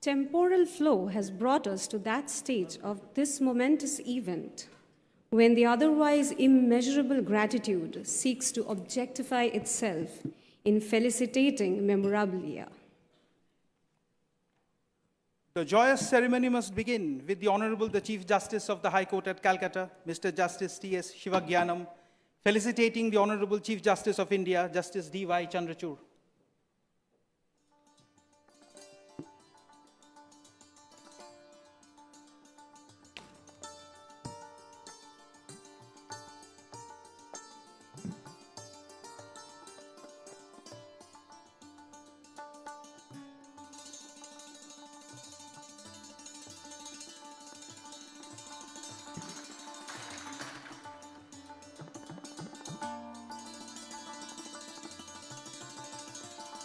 Temporal flow has brought us to that stage of this momentous event when the otherwise immeasurable gratitude seeks to objectify itself in felicitating memorabilia. The joyous ceremony must begin with the Honorable the Chief Justice of the High Court at Calcutta, Mr. Justice T.S. Shivagyanam, felicitating the Honorable Chief Justice of India, Justice D.Y. Chandrachud.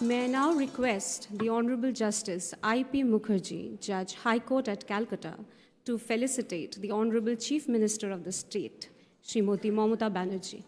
May I now request the Honorable Justice I.P. Mukherjee, Judge High Court at Calcutta, to felicitate the Honorable Chief Minister of the state, Srimati Mamata Banerjee.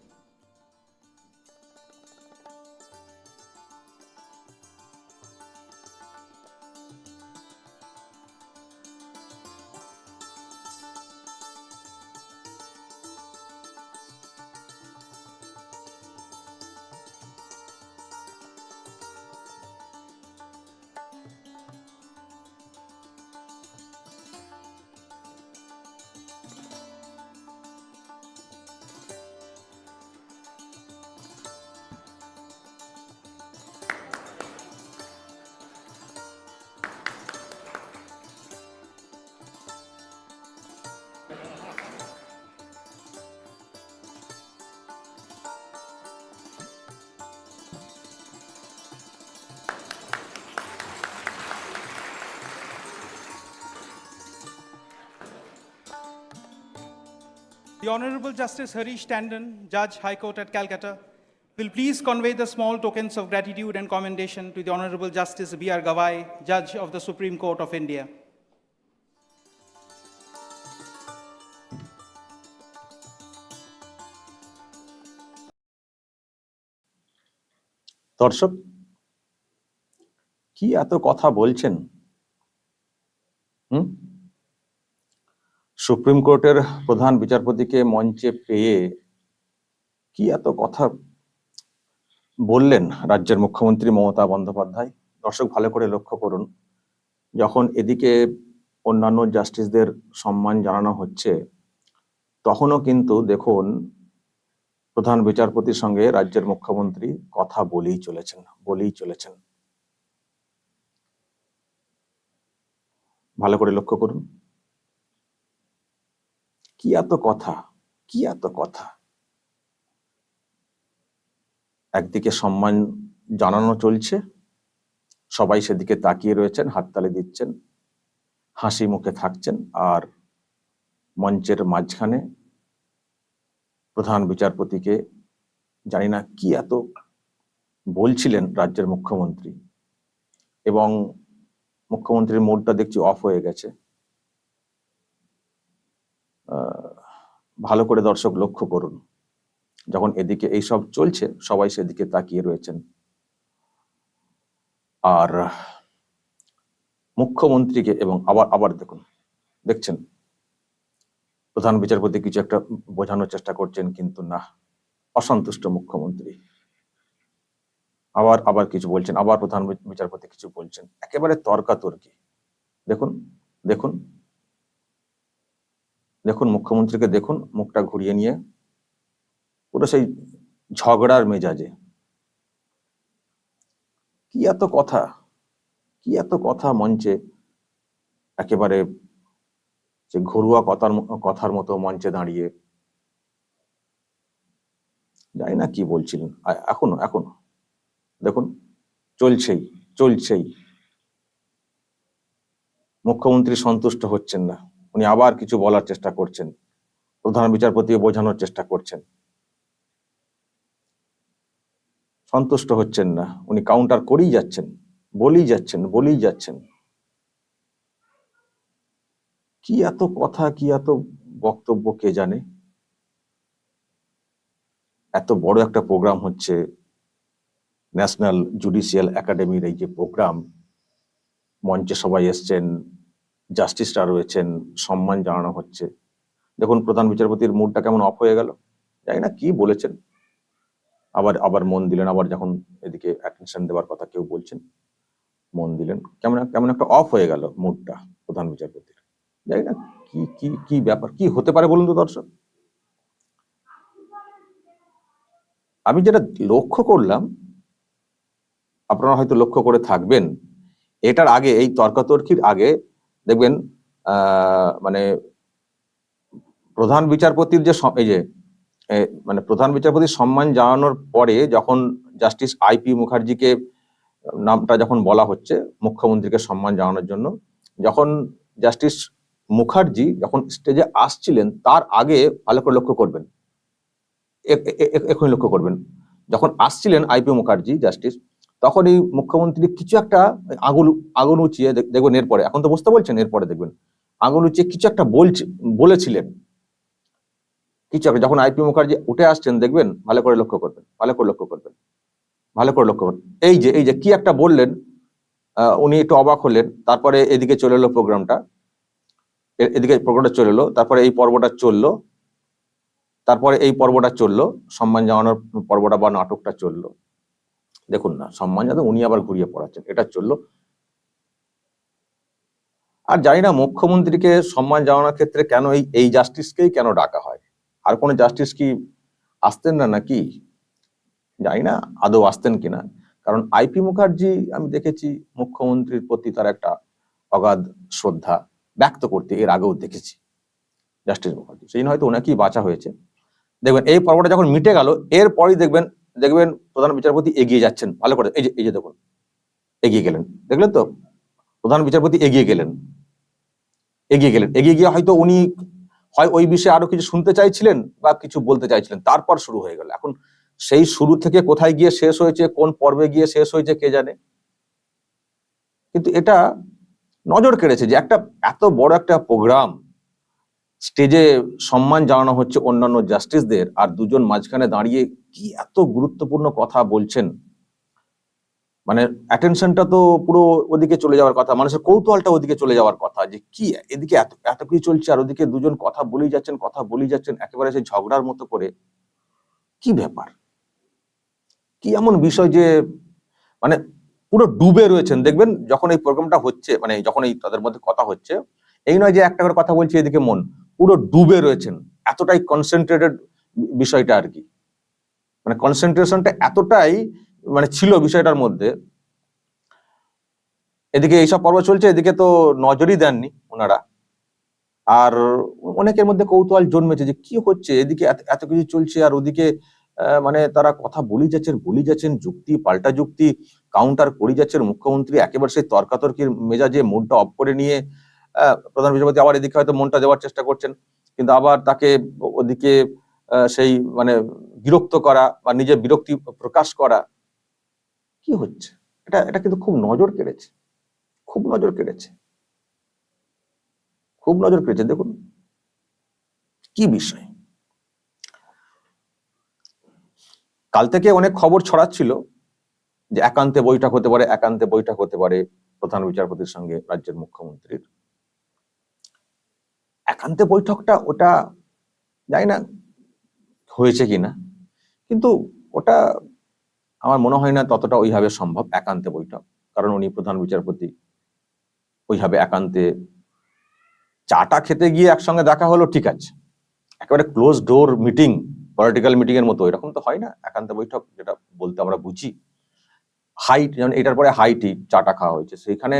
The Honorable Justice Harish Tandon, Judge High Court at Calcutta, will please convey the small tokens of gratitude and commendation to the Honorable Justice B.R. Gavai, Judge of the Supreme Court of India. দর্শক কি এত কথা বলছেন supreme কোর্টের প্রধান বিচারপতিকে মঞ্চে পেয়ে কি এত কথা বললেন রাজ্যের মুখ্যমন্ত্রী মমতা বন্দ্যোপাধ্যায়? দর্শক, ভালো করে লক্ষ্য করুন। যখন এদিকে অন্যান্য জাস্টিসদের সম্মান জানানো হচ্ছে, তখনও কিন্তু দেখুন, প্রধান বিচারপতির সঙ্গে রাজ্যের মুখ্যমন্ত্রী কথা বলেই চলেছেন বলেই চলেছেন। ভালো করে লক্ষ্য করুন। কি এত কথা? কি এত কথা? একদিকে সম্মান জানানো চলছে, সবাই সেদিকে তাকিয়ে রয়েছেন হাততালি দিচ্ছেন, হাসি মুখে থাকছেন, আর মঞ্চের মাঝখানে প্রধান বিচারপতিকে জানি না কি এত বলছিলেন রাজ্যের মুখ্যমন্ত্রী। এবং মুখ্যমন্ত্রীর মুডটা দেখছি অফ হয়ে গেছে। ভালো করে দর্শক লক্ষ্য করুন। যখন এদিকে এইসব চলছে, সবাই সেদিকে তাকিয়ে রয়েছেন। আর মুখ্যমন্ত্রীকে এবং আবার আবার দেখুন, দেখছেন? প্রধান বিচারপতি কিছু একটা বোঝানোর চেষ্টা করছেন, কিন্তু না, অসন্তুষ্ট মুখ্যমন্ত্রী। আবার আবার কিছু বলছেন, আবার প্রধান বিচারপতি কিছু বলছেন। একেবারে তর্কাতর্কি। দেখুন দেখুন দেখুন, মুখ্যমন্ত্রীকে দেখুন, মুখটা ঘুরিয়ে নিয়ে। পুরো সেই ঝগড়ার মেজাজে। কি এত কথা? কি এত কথা মঞ্চে? একেবারে যে ঘরোয়া কথার কথার মতো মঞ্চে দাঁড়িয়ে। জানি না কি বলছিলেন। এখনও এখনও। দেখুন, চলছেই চলছেই। মুখ্যমন্ত্রী সন্তুষ্ট হচ্ছেন না। উনি আবার কিছু বলার চেষ্টা করছেন। প্রধান বিচারপতি বোঝানোর চেষ্টা করছেন। সন্তুষ্ট হচ্ছেন না। উনি কাউন্টার করেই যাচ্ছেন, বলেই যাচ্ছেন বলেই যাচ্ছেন। কি এত কথা, কি এত বক্তব্য কে জানে? এত বড় একটা প্রোগ্রাম হচ্ছে ন্যাশনাল জুডিশিয়াল একাডেমির এই যে প্রোগ্রাম মঞ্চে সবাই এসছেন জাস্টিসরা রয়েছেন, সম্মান জানানো হচ্ছে। দেখুন, প্রধান বিচারপতির মুডটা কেমন অফ হয়ে গেল? জানি না কি বলেছেন। আবার আবার মন দিলেন, আবার যখন এদিকে অ্যাটেনশন দেওয়ার কথা কেউ বলছেন, মন দিলেন। কেমন কেমন একটা অফ হয়ে গেল মুডটা প্রধান বিচারপতির। জানি না কি কি কি ব্যাপার, কি হতে পারে বলুন তো দর্শক? আমি যেটা লক্ষ্য করলাম, আপনারা হয়তো লক্ষ্য করে থাকবেন, এটার আগে, এই তর্কাতর্কির আগে দেখবেন মানে প্রধান বিচারপতির যে এই যে মানে প্রধান বিচারপতির সম্মান জানানোর পরে যখন জাস্টিস আইপি মুখার্জিকে, নামটা যখন বলা হচ্ছে, মুখ্যমন্ত্রীকে সম্মান জানানোর জন্য, যখন জাস্টিস মুখার্জি যখন স্টেজে আসছিলেন, তার আগে ভালো করে লক্ষ্য করবেন। এখনই লক্ষ্য করবেন। যখন আসছিলেন আইপি মুখার্জি, জাস্টিস তখন এই মুখ্যমন্ত্রী কিছু একটা আগুন আগুন উঁচিয়ে দেখ- দেখবেন এরপরে। এখন তো বুঝতে বলছেন এরপরে দেখবেন। আগুন উঁচিয়ে কিছু একটা বলছে, বলেছিলেন। কিছু একটা, যখন আইপি মুখার্জি উঠে আসছেন, দেখবেন, ভালো করে লক্ষ্য করবেন, ভালো করে লক্ষ্য করবেন, ভালো করে লক্ষ্য করবেন। এই যে এই যে কি একটা বললেন উনি একটু অবাক হলেন, তারপরে এদিকে চলে এলো প্রোগ্রামটা এদিকে প্রোগ্রামটা চলে এলো, তারপরে এই পর্বটা চলল, তারপরে এই পর্বটা চলল, সম্মান জানানোর পর্বটা বা নাটকটা চলল। দেখুন না সম্মান জানাতে উনি আবার ঘুরিয়ে পড়াচ্ছেন, এটা চলল। আর জানি না মুখ্যমন্ত্রীকে সম্মান জানানোর ক্ষেত্রে কেন এই এই জাস্টিসকেই কেন ডাকা হয়? আর কোনো জাস্টিস কি আসতেন না নাকি? জানি না, আদৌ আসতেন কিনা। কারণ আইপি মুখার্জি, আমি দেখেছি, মুখ্যমন্ত্রীর প্রতি তার একটা অগাধ শ্রদ্ধা ব্যক্ত করতে এর আগেও দেখেছি জাস্টিস মুখার্জি। সেই হয়তো ওনাকেই বাঁচা হয়েছে। দেখবেন, এই পর্বটা যখন মিটে গেল, এরপরই দেখবেন দেখবেন প্রধান বিচারপতি এগিয়ে যাচ্ছেন। ভালো করে, এই যে এই যে দেখুন, এগিয়ে গেলেন। দেখলেন তো? প্রধান বিচারপতি এগিয়ে গেলেন। এগিয়ে গেলেন। এগিয়ে গিয়ে হয়তো উনি, হয় ওই বিষয়ে আরও কিছু শুনতে চাইছিলেন বা কিছু বলতে চাইছিলেন। তারপর শুরু হয়ে গেল। এখন সেই শুরু থেকে কোথায় গিয়ে শেষ হয়েছে, কোন পর্বে গিয়ে শেষ হয়েছে কে জানে? কিন্তু এটা নজর কেড়েছে যে একটা এত বড় একটা প্রোগ্রাম স্টেজে সম্মান জানানো হচ্ছে অন্যান্য জাস্টিসদের আর দুজন মাঝখানে দাঁড়িয়ে কি এত গুরুত্বপূর্ণ কথা বলছেন? মানে অ্যাটেনশনটা তো পুরো ওদিকে চলে যাওয়ার কথা, মানুষের কৌতূহলটা ওদিকে চলে যাওয়ার কথা যে কি এদিকে এত এত কিছু চলছে আর ওদিকে দুজন কথা বলেই যাচ্ছেন, কথা বলেই যাচ্ছেন, একেবারে সেই ঝগড়ার মতো করে। কি ব্যাপার? কি এমন বিষয় যে মানে পুরো ডুবে রয়েছেন। দেখবেন যখন এই প্রোগ্রামটা হচ্ছে মানে যখন এই তাদের মধ্যে কথা হচ্ছে, এই নয় যে একটা করে কথা বলছে, এদিকে মন। পুরো ডুবে রয়েছেন। এতটাই কনসেন্ট্রেটেড বিষয়টা আর কি। মানে কনসেন্ট্রেশনটা এতটাই মানে ছিল বিষয়টার মধ্যে। এদিকে এইসব পর্ব চলছে, এদিকে তো নজরই দেননি ওনারা। আর অনেকের মধ্যে কৌতূহল জন্মেছে যে কি হচ্ছে, এদিকে এত- কিছু চলছে আর ওদিকে মানে তারা কথা বলি যাচ্ছেন বলি যাচ্ছেন, যুক্তি, পাল্টা যুক্তি কাউন্টার করে যাচ্ছেন। মুখ্যমন্ত্রী একেবারে সেই তর্কাতর্কির মেজাজে মুডটা অফ করে নিয়ে প্রধান বিচারপতি আবার এদিকে হয়তো মনটা দেওয়ার চেষ্টা করছেন, কিন্তু আবার তাকে ওদিকে সেই মানে বিরক্ত করা বা নিজের বিরক্তি প্রকাশ করা কি হচ্ছে? এটা এটা কিন্তু খুব নজর কেড়েছে, খুব নজর কেড়েছে, খুব নজর কেড়েছে। দেখুন, কি বিষয়? কাল থেকে অনেক খবর ছড়াচ্ছিল যে একান্তে বৈঠক হতে পারে, একান্তে বৈঠক হতে পারে প্রধান বিচারপতির সঙ্গে রাজ্যের মুখ্যমন্ত্রীর। একান্তে বৈঠকটা ওটা জানি না হয়েছে কিনা, কিন্তু ওটা আমার মনে হয় না ততটা ওইভাবে সম্ভব একান্তে বৈঠক, কারণ উনি প্রধান বিচারপতি। ওইভাবে একান্তে চাটা খেতে গিয়ে একসঙ্গে দেখা হলো, ঠিক আছে। একেবারে close door meeting political meeting এর মতো, এরকম তো হয় না, একান্ত বৈঠক যেটা বলতে আমরা বুঝি। হাইট যেমন এটার পরে হাইটি চাটা খাওয়া হয়েছে, সেইখানে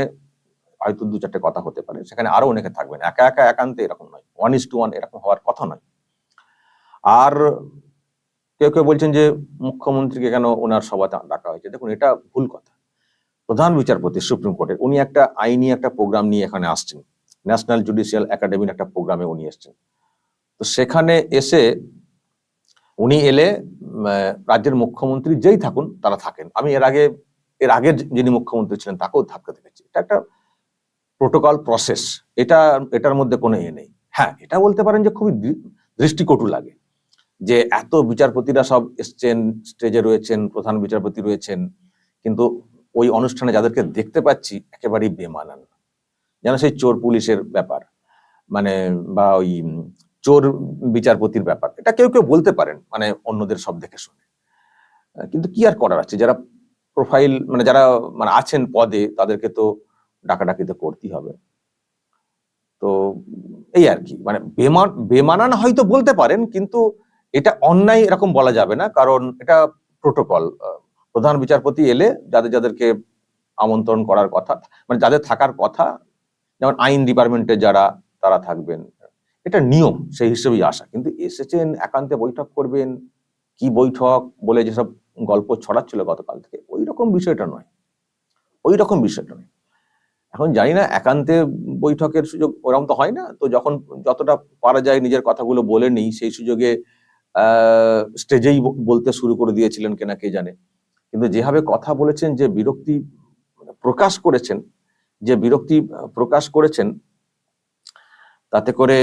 হয়তো দু চারটে কথা হতে পারে। সেখানে আরও অনেকে থাকবেন। একা একা একান্তে এরকম নয়। ওয়ান ইস টু ওয়ান এরকম হওয়ার কথা নয়। আর কেউ কেউ বলছেন যে, মুখ্যমন্ত্রীকে কেন ওনার সভাতে ডাকা হয়েছে? দেখুন, এটা ভুল কথা। প্রধান বিচারপতি, সুপ্রিম কোর্টের উনি একটা আইনি একটা প্রোগ্রাম নিয়ে এখানে আসছেন। ন্যাশনাল জুডিশিয়াল একাডেমির একটা প্রোগ্রামে উনি এসেছেন। তো সেখানে এসে উনি এলে রাজ্যের মুখ্যমন্ত্রী যেই থাকুন, তারা থাকেন। আমি এর আগে, এর আগের যিনি মুখ্যমন্ত্রী ছিলেন, তাকেও থাকতে দেখেছি। এটা একটা প্রোটোকল প্রসেস এটা, এটার মধ্যে কোনো ইয়ে নেই। হ্যাঁ এটা বলতে পারেন যে খুবই দৃষ্টিকটু লাগে। যে এত বিচারপতিরা সব এসছেন, স্টেজে রয়েছেন, প্রধান বিচারপতি রয়েছেন, কিন্তু ওই অনুষ্ঠানে যাদেরকে দেখতে পাচ্ছি একেবারেই বেমানান। যেন সেই চোর পুলিশের ব্যাপার মানে বা ওই চোর বিচারপতির ব্যাপার, এটা কেউ কেউ বলতে পারেন মানে অন্যদের সব দেখে শুনে। কিন্তু কি আর করার আছে? যারা প্রোফাইল মানে যারা মানে আছেন পদে, তাদেরকে তো ডাকাডাকি তো করতেই হবে। তো এই আর কি মানে বেমান, বেমানান হয়তো বলতে পারেন, কিন্তু এটা অন্যায় এরকম বলা যাবে না, কারণ এটা প্রোটোকল। প্রধান বিচারপতি এলে যাদের, যাদেরকে আমন্ত্রণ করার কথা মানে যাদের থাকার কথা, যেমন আইন ডিপার্টমেন্টে যারা, তারা থাকবেন। এটা নিয়ম, সেই হিসেবেই আসা। কিন্তু এসেছেন, একান্তে বৈঠক করবেন, কি বৈঠক বলে যেসব গল্প ছড়াচ্ছিল গতকাল থেকে ওই রকম বিষয়টা নয়। ওই রকম বিষয়টা নয়। এখন জানি না, একান্তে বৈঠকের সুযোগ ওরকম তো হয় না। তো যখন যতটা পারা যায় নিজের কথাগুলো বলে নেই, সেই সুযোগে স্টেজেই বলতে শুরু করে দিয়েছিলেন কেনা কে জানে। কিন্তু যেভাবে কথা বলেছেন, যে বিরক্তি প্রকাশ করেছেন, যে বিরক্তি প্রকাশ করেছেন, তাতে করে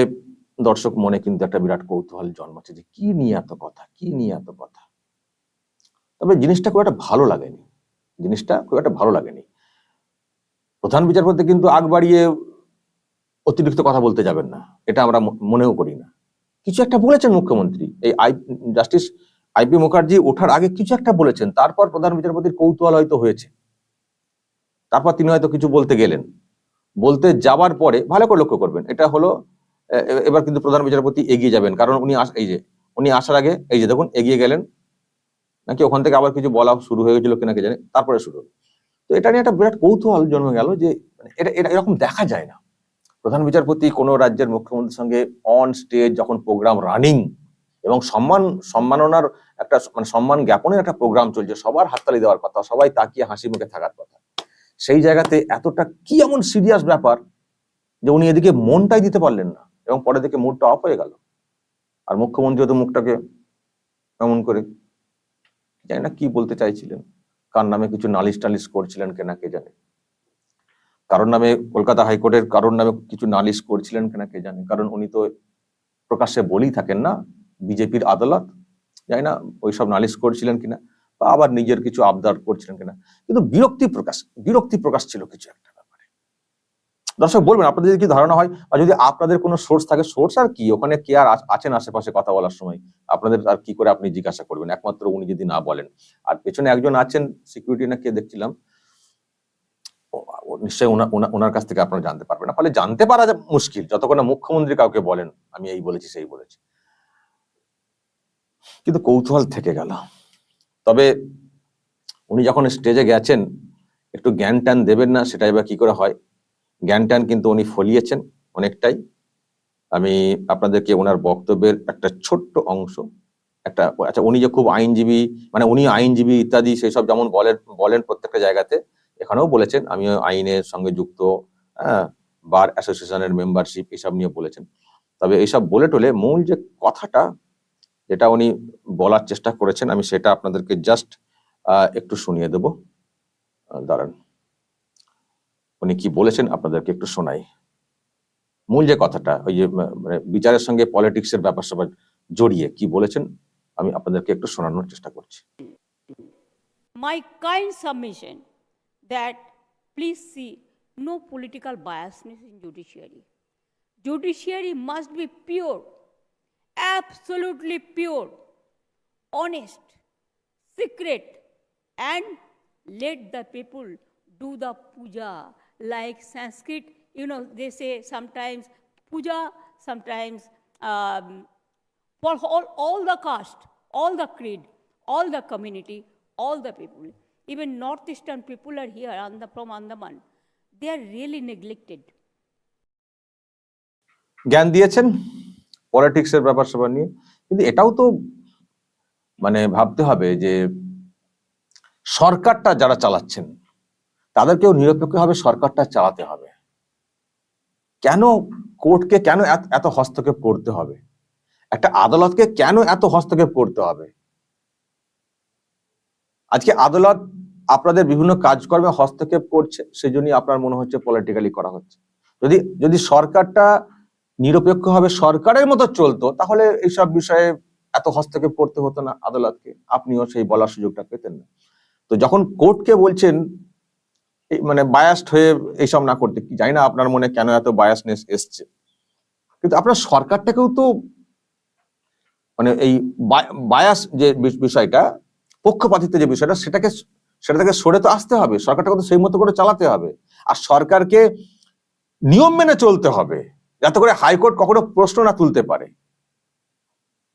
দর্শক মনে কিন্তু একটা বিরাট কৌতূহল জন্মাচ্ছে, যে কি নিয়ে এত কথা, কি নিয়ে এত কথা। তবে জিনিসটা খুব একটা ভালো লাগেনি। জিনিসটা খুব একটা ভালো লাগেনি। প্রধান বিচারপতি কিন্তু আগ বাড়িয়ে অতিরিক্ত কথা বলতে যাবেন না। এটা আমরা মনেও করি না। কিছু একটা বলেছেন মুখ্যমন্ত্রী। এই আই, জাস্টিস আইপি মুখার্জি ওঠার আগে কিছু একটা বলেছেন। তারপর প্রধান বিচারপতির কৌতূহল হয়তো হয়েছে। তারপর তিনি হয়তো কিছু বলতে গেলেন। বলতে যাওয়ার পরে ভালো করে লক্ষ্য করবেন। এটা হলো এবার কিন্তু প্রধান বিচারপতি এগিয়ে যাবেন। কারণ উনি এই যে, উনি আসার আগে, এই যে দেখুন, এগিয়ে গেলেন। নাকি ওখান থেকে আবার কিছু বলা শুরু হয়ে গেছিল কিনা কে জানে। তারপরে শুরু হলো। তো এটা নিয়ে একটা বিরাট কৌতূহল জন্মে গেল যে মানে এটা এটা এরকম দেখা যায় না। প্রধান বিচারপতি কোনো রাজ্যের মুখ্যমন্ত্রীর সঙ্গে অন স্টেজ যখন প্রোগ্রাম রানিং এবং সম্মান, সম্মাননার একটা মানে সম্মান জ্ঞাপনের একটা প্রোগ্রাম চলছে, সবার হাততালি দেওয়ার কথা, সবাই তাকিয়ে হাসি মুখে থাকার কথা। সেই জায়গাতে এতটা কি এমন সিরিয়াস ব্যাপার যে উনি এদিকে মনটাই দিতে পারলেন না এবং পরে দিকে মুডটা অফ হয়ে গেল। আর মুখ্যমন্ত্রী তো মুখটাকে এমন করে জানি না কি বলতে চাইছিলেন। কার নামে কিছু নালিশ টালিশ করছিলেন কেনা কে জানে? কারোর নামে কলকাতা হাইকোর্টের কারোর নামে কিছু নালিশ করছিলেন কেনা কে জানে? কারণ উনি তো প্রকাশ্যে বলেই থাকেন না, বিজেপির আদালত। জানি না ওইসব নালিশ করছিলেন কিনা, বা আবার নিজের কিছু আবদার করছিলেন কিনা। কিন্তু বিরক্তি প্রকাশ বিরক্তি প্রকাশ ছিল কিছু একটা। দর্শক, বলবেন আপনাদের যদি কি ধারণা হয়? বা যদি আপনাদের কোনো সোর্স থাকে সোর্স আর কি? ওখানে কে আর আছেন আশেপাশে কথা বলার সময়? আপনাদের আর কি করে আপনি জিজ্ঞাসা করবেন? একমাত্র উনি যদি না বলেন। আর পেছনে একজন আছেন সিকিউরিটি না কে দেখছিলাম? নিশ্চয়ই ওনা- ওনা- ওনার কাছ থেকে আপনারা জানতে পারবেন না। ফলে জানতে পারা মুশকিল। যতক্ষণ না মুখ্যমন্ত্রী কাউকে বলেন, আমি এই বলেছি, সেই বলেছি। কিন্তু কৌতূহল থেকে গেল। তবে উনি যখন স্টেজে গেছেন, একটু জ্ঞান ট্যান দেবেন না, সেটাই বা কি করে হয়? জ্ঞান ট্যান কিন্তু উনি ফলিয়েছেন অনেকটাই। আমি আপনাদেরকে ওনার বক্তব্যের একটা ছোট্ট অংশ, একটা আচ্ছা উনি যে খুব আইনজীবী মানে উনি আইনজীবী ইত্যাদি সেসব যেমন বলেন বলেন প্রত্যেকটা জায়গাতে, এখানেও বলেছেন, আমিও আইনের সঙ্গে যুক্ত হ্যাঁ বার অ্যাসোসিয়েশনের মেম্বারশিপ এসব নিয়ে বলেছেন। তবে এইসব বলে টলে মূল যে কথাটা যেটা উনি বলার চেষ্টা করেছেন, আমি সেটা আপনাদেরকে জাস্ট একটু শুনিয়ে দেব। দাঁড়ান। উনি কি বলেছেন আপনাদেরকে একটু শোনাই। মূল যে কথাটা, ওই যে মানে বিচারের সঙ্গে পলিটিক্স এর ব্যাপার সবার জড়িয়ে কি বলেছেন, আমি আপনাদেরকে একটু শোনানোর চেষ্টা করছি। My kind submission that please see no political biasness in judiciary judiciary must be pure absolutely pure honest secret and let the people do the puja like Sanskrit. You know, they say sometimes puja, sometimes um, for all, all the caste, all the creed, all the community, all the people. Even northeastern people are here on the, from Andaman. They are really neglected. জ্ঞান দিয়েছেন পলিটিক্সের ব্যাপার স্যাপার নিয়ে কিন্তু এটাও তো মানে ভাবতে হবে যে সরকারটা যারা চালাচ্ছেন তাদেরকেও নিরপেক্ষভাবে সরকারটা চালাতে হবে। কেন কোর্টকে কেন এত- হস্তক্ষেপ করতে হবে? একটা আদালতকে কেন এত হস্তক্ষেপ করতে হবে? আজকে আদালত আপনাদের বিভিন্ন কাজকর্মে হস্তক্ষেপ করছে সেই জন্যই আপনার মনে হচ্ছে পলিটিক্যালি করা হচ্ছে। যদি যদি সরকারটা নিরপেক্ষভাবে সরকারের মতো চলতো, তাহলে এইসব বিষয়ে এত হস্তক্ষেপ করতে হতো না আদালতকে। আপনিও সেই বলার সুযোগটা পেতেন না। তো যখন কোর্টকে বলছেন মানে বায়াসড হয়ে এইসব না করতে। কি জানি না আপনার মনে কেন এত বায়াসনেস এসছে। কিন্তু আপনার সরকারটাকেও তো মানে এই বায়াস যে বিষয়টা পক্ষপাতিত্ব যে বিষয়টা, সেটাকে সেটা থেকে সরে তো আসতে হবে। সরকারটাকে তো সেই মতো করে চালাতে হবে। আর সরকারকে নিয়ম মেনে চলতে হবে। যাতে করে হাইকোর্ট কখনো প্রশ্ন না তুলতে পারে।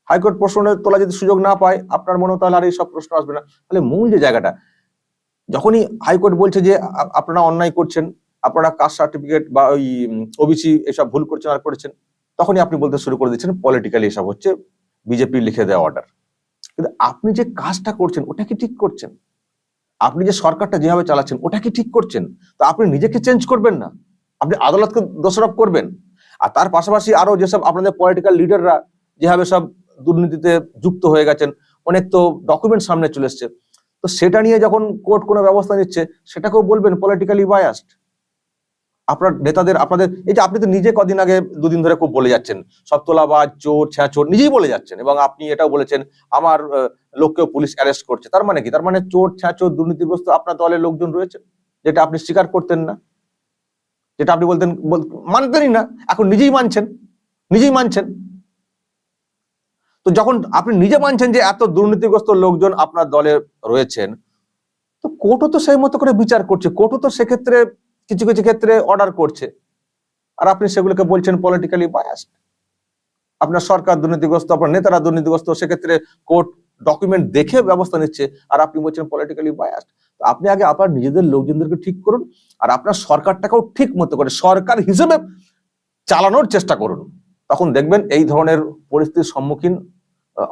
হাইকোর্ট প্রশ্ন তোলা যদি সুযোগ না পায়, আপনার মনে হয় তাহলে আর এইসব প্রশ্ন আসবে না। তাহলে মূল যে জায়গাটা যখনই হাইকোর্ট বলছে যে আপনারা অন্যায় করছেন, আপনারা কাস্ট সার্টিফিকেট বা ওই ওবিসি এসব ভুল করছেন আর করেছেন, তখনই আপনি বলতে শুরু করে দিচ্ছেন পলিটিক্যালি এসব হচ্ছে বিজেপি লিখে দেওয়া অর্ডার কিন্তু আপনি যে কাজটা করছেন, ওটা কি ঠিক করছেন? আপনি যে সরকারটা যেভাবে চালাচ্ছেন, ওটা কি ঠিক করছেন? তো আপনি নিজেকে চেঞ্জ করবেন না। আপনি আদালতকে দোষারোপ করবেন। আর তার পাশাপাশি আরও যেসব আপনাদের পলিটিক্যাল লিডাররা যেভাবে সব দুর্নীতিতে যুক্ত হয়ে গেছেন, অনেক তো ডকুমেন্ট সামনে চলে এসছে। তো সেটা নিয়ে যখন কোর্ট কোনো ব্যবস্থা নিচ্ছে, সেটাকেও বলবেন পলিটিক্যালি বায়াসড আপনার নেতাদের, আপনাদের, এই যে আপনি তো নিজে কদিন আগে দুদিন ধরে খুব বলে যাচ্ছেন সব তোলাবাজ চোর, ছ্যাঁচোর, নিজেই বলে যাচ্ছেন এবং আপনি এটাও বলেছেন, আমার লোককেও পুলিশ অ্যারেস্ট করছে। তার মানে কি? তার মানে চোর, ছ্যাঁচোর, দুর্নীতিগ্রস্ত আপনার দলের লোকজন রয়েছে, যেটা আপনি স্বীকার করতেন না। যেটা আপনি বলতেন, বল- মানতেনই না, এখন নিজেই মানছেন নিজেই মানছেন। তো যখন আপনি নিজে মানছেন যে এত দুর্নীতিগ্রস্ত লোকজন আপনার দলে রয়েছেন, তো কোর্টও তো সেই মতো করে বিচার করছে। কোর্টও তো সেক্ষেত্রে কিছু কিছু ক্ষেত্রে অর্ডার করছে। আর আপনি সেগুলোকে বলছেন পলিটিক্যালি বায়াসড আপনার সরকার দুর্নীতিগ্রস্ত, আপনার নেতারা দুর্নীতিগ্রস্ত, সেক্ষেত্রে কোর্ট ডকুমেন্ট দেখে ব্যবস্থা নিচ্ছে আর আপনি বলছেন পলিটিক্যালি বায়াসড আপনি আগে আপনার নিজেদের লোকজনদেরকে ঠিক করুন আর আপনার সরকারটাকেও ঠিক মতো করে সরকার হিসেবে চালানোর চেষ্টা করুন। তখন দেখবেন এই ধরনের পরিস্থিতির সম্মুখীন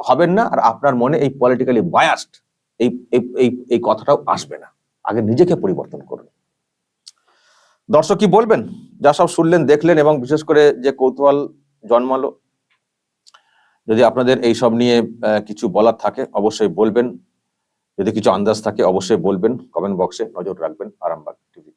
হবেন না আর আপনার মনে এই পলিটিক্যালি বায়াসড এই, এই- এই এই কথাটাও আসবে না। আগে নিজেকে পরিবর্তন করুন। দর্শক কি বলবেন? যা সব শুনলেন, দেখলেন এবং বিশেষ করে যে কৌতূহল জন্মালো, যদি আপনাদের এই সব নিয়ে কিছু বলার থাকে অবশ্যই বলবেন। যদি কিছু আন্দাজ থাকে অবশ্যই বলবেন। কমেন্ট বক্সে নজর রাখবেন, আরামবাগ টিভি